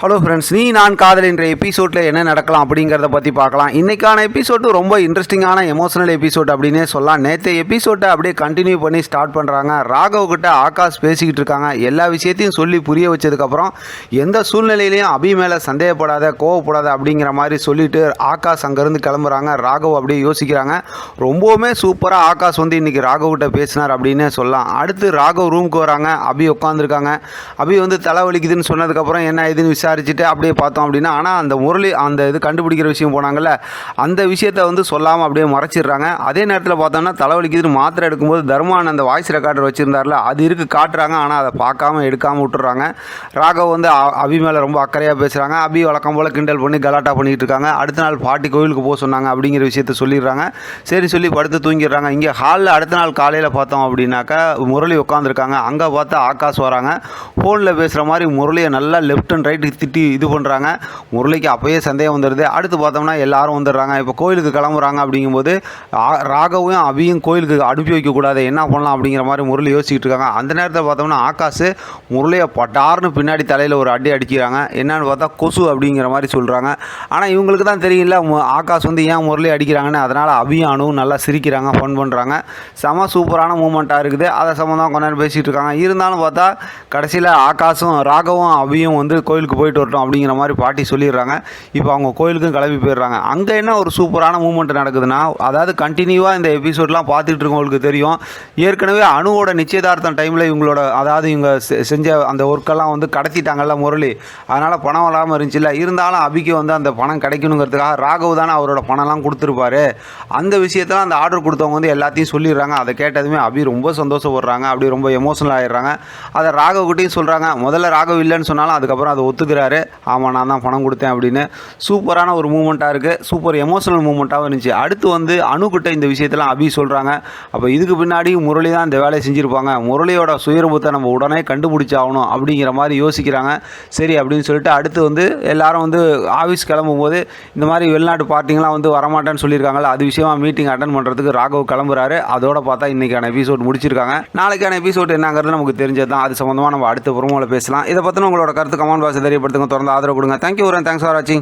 Hello friends நீ நான் காதல் என்ற எபிசோடில் என்ன நடக்கலாம் அப்படிங்கிறத பற்றி பார்க்கலாம். இன்றைக்கான எபிசோடு ரொம்ப இன்ட்ரெஸ்டிங்கான எமோஷனல் எபிசோட் அப்படின்னே சொல்லலாம். நேற்று எபிசோட்டை அப்படியே கண்டினியூ பண்ணி ஸ்டார்ட் பண்ணுறாங்க ராகவ் கிட்ட ஆகாஷ் பேசிக்கிட்டு இருக்காங்க. எல்லா விஷயத்தையும் சொல்லி புரிய வச்சதுக்கப்புறம் எந்த சூழ்நிலையிலையும் அபி மேலே சந்தேகப்படாத கோவப்படாத அப்படிங்கிற மாதிரி சொல்லிட்டு ஆகாஷ் அங்கேருந்து கிளம்புறாங்க. ராகவ் அப்படியே யோசிக்கிறாங்க. ரொம்பவுமே சூப்பராக ஆகாஷ் வந்து இன்றைக்கி ராகவ் கிட்ட பேசினார் அப்படின்னே சொல்லலாம். அடுத்து ராகவ் ரூமுக்கு வராங்க. அபி உட்காந்துருக்காங்க அபி வந்து தலைவலிக்குதுன்னு சொன்னதுக்கப்புறம் என்ன இதுன்னு விசாரிச்சுட்டு அப்படியே பார்த்தோம் அப்படின்னா ஆனால் அந்த முரளி அந்த இது கண்டுபிடிக்கிற விஷயம் போனாங்கல்ல அந்த விஷயத்தை வந்து சொல்லாமல் அப்படியே மறைச்சிடுறாங்க. அதே நேரத்தில் பார்த்தோம்னா தலைவலிக்குதுன்னு மாத்திரை எடுக்கும்போது தர்மான் அந்த வாய்ஸ் ரெக்கார்டர் வச்சுருந்தார்ல அது இருக்கு காட்டுறாங்க ஆனால் அதை பார்க்காம எடுக்காமல் விட்டுறாங்க. ராகவ் வந்து அ- அபி மேலே ரொம்ப அக்கறையாக பேசுகிறாங்க அபி வழக்கம் போல் கிண்டல் பண்ணி கலாட்டா பண்ணிகிட்டு இருக்காங்க. அடுத்த நாள் பாட்டி கோயிலுக்கு போக சொன்னாங்க அப்படிங்கிற விஷயத்த சொல்லிடுறாங்க. சரி சொல்லி படுத்து தூங்கிடுறாங்க. இங்கே ஹாலில் அடுத்த நாள் காலையில் பார்த்தோம் அப்படின்னாக்கா முரளி உட்காந்துருக்காங்க அங்கே பார்த்தா ஆகாஷ் வராங்க. ஃபோனில் பேசுகிற மாதிரி முரளியை நல்லா லெஃப்ட் அண்ட் ரைட் திட்டி இது பண்ணுறாங்க முரளிக்கு அப்போயே சந்தேகம் வந்துடுது அடுத்து பார்த்தோம்னா எல்லாரும் வந்துடுறாங்க. இப்போ கோயிலுக்கு கிளம்புறாங்க அப்படிங்கும்போது ராகவும் அபியும் கோயிலுக்கு அனுப்பி வைக்கக்கூடாது என்ன பண்ணலாம் அப்படிங்கிற மாதிரி முரளி யோசிச்சுட்டு இருக்காங்க. அந்த நேரத்தில் பார்த்தோம்னா ஆகாஷ் முரளியை பட்டார்னு பின்னாடி தலையில் ஒரு அடி அடிக்கிறாங்க. என்னன்னு பார்த்தா கொசு அப்படிங்கிற மாதிரி சொல்கிறாங்க ஆனால் இவங்களுக்கு தான் தெரியல மு- ஆகாஷ் வந்து ஏன் முரளி அடிக்கிறாங்கன்னு. அதனால் அபியும் அணுவும் நல்லா சிரிக்கிறாங்க ஃபன் பண்ணுறாங்க செம சூப்பரான மூமெண்ட்டாக இருக்குது. அதை சம்மந்தம் கொஞ்ச நேரம் பேசிகிட்டு இருக்காங்க. இருந்தாலும் பார்த்தா கடைசியில் ஆகாஷும் ராகவும் அபியும் வந்து கோயிலுக்கு போய் போயிட்டு வரட்டும் அப்படிங்கிற மாதிரி பாட்டி சொல்லிடுறாங்க. இப்போ அவங்க கோயிலுக்கும் கிளம்பி போயிடுறாங்க. அங்கே என்ன ஒரு சூப்பரான மூமெண்ட் நடக்குதுன்னா அதாவது கண்டினியூவாக இந்த எபிசோட்லாம் பார்த்துட்டு இருக்கவங்களுக்கு தெரியும். ஏற்கனவே அணுவோட நிச்சயதார்த்தம் டைமில் இவங்களோட அதாவது இவங்க செ- செஞ்ச அந்த ஒர்க்கெல்லாம் வந்து கடத்திட்டாங்கல்ல முரளி. அதனால் பணம் இல்லாமல் இருந்துச்சுல்ல. இருந்தாலும் அபிக்கு வந்து அந்த பணம் கிடைக்கணுங்கிறதுக்காக ராகவ் தானே அவரோட பணம்லாம் கொடுத்துருப்பாரு. அந்த விஷயத்தெல்லாம் அந்த ஆர்டர் கொடுத்தவங்க வந்து எல்லாத்தையும் சொல்லிடுறாங்க. அதை கேட்டதுமே அபி ரொம்ப சந்தோஷப்படுறாங்க. அப்படி ரொம்ப எமோஷனல் ஆகிடுறாங்க அதை ராகவ்கிட்டையும் சொல்கிறாங்க முதல்ல ராகவ் இல்லைன்னு சொன்னாலும் அதுக்கப்புறம் அதை கொடுக்குறாரு ஆமாம் நான் தான் பணம் கொடுத்தேன் அப்படின்னு. சூப்பரான ஒரு மூமெண்ட்டாக இருக்குது சூப்பர் எமோஷனல் மூமெண்ட்டாகவும் இருந்துச்சு. அடுத்து வந்து அணுக்கிட்ட இந்த விஷயத்தெல்லாம் அபி சொல்கிறாங்க அப்போ இதுக்கு பின்னாடி முரளி தான் இந்த வேலையை செஞ்சுருப்பாங்க. முரளியோட சுயரூபத்தை நம்ம உடனே கண்டுபிடிச்சாகணும் அப்படிங்கிற மாதிரி யோசிக்கிறாங்க. சரி அப்படின்னு சொல்லிட்டு அடுத்து வந்து எல்லாரும் வந்து ஆஃபீஸ் கிளம்பும்போது இந்த மாதிரி வெளிநாட்டு பார்ட்டிங்கெலாம் வந்து வரமாட்டேன்னு சொல்லியிருக்காங்களா அது விஷயமா மீட்டிங் அட்டன் பண்ணுறதுக்கு ராகவ் கிளம்புறாரு. அதோட பார்த்தா இன்றைக்கான எபிசோட் முடிச்சிருக்காங்க. நாளைக்கான எபிசோட் என்னங்கிறது நமக்கு தெரிஞ்சது தான் அது சம்மந்தமாக நம்ம அடுத்த புறமோல பேசலாம். இதை பற்றின உங்களோட கருத்து கமெண்ட் பாக்ஸ் தெரியப்படுத்துங்க. தொடர்ந்து ஆதரவு கொடுங்க. தேங்க்யூ வரேன் தேங்க்ஸ் ஃபார் வாட்சிங்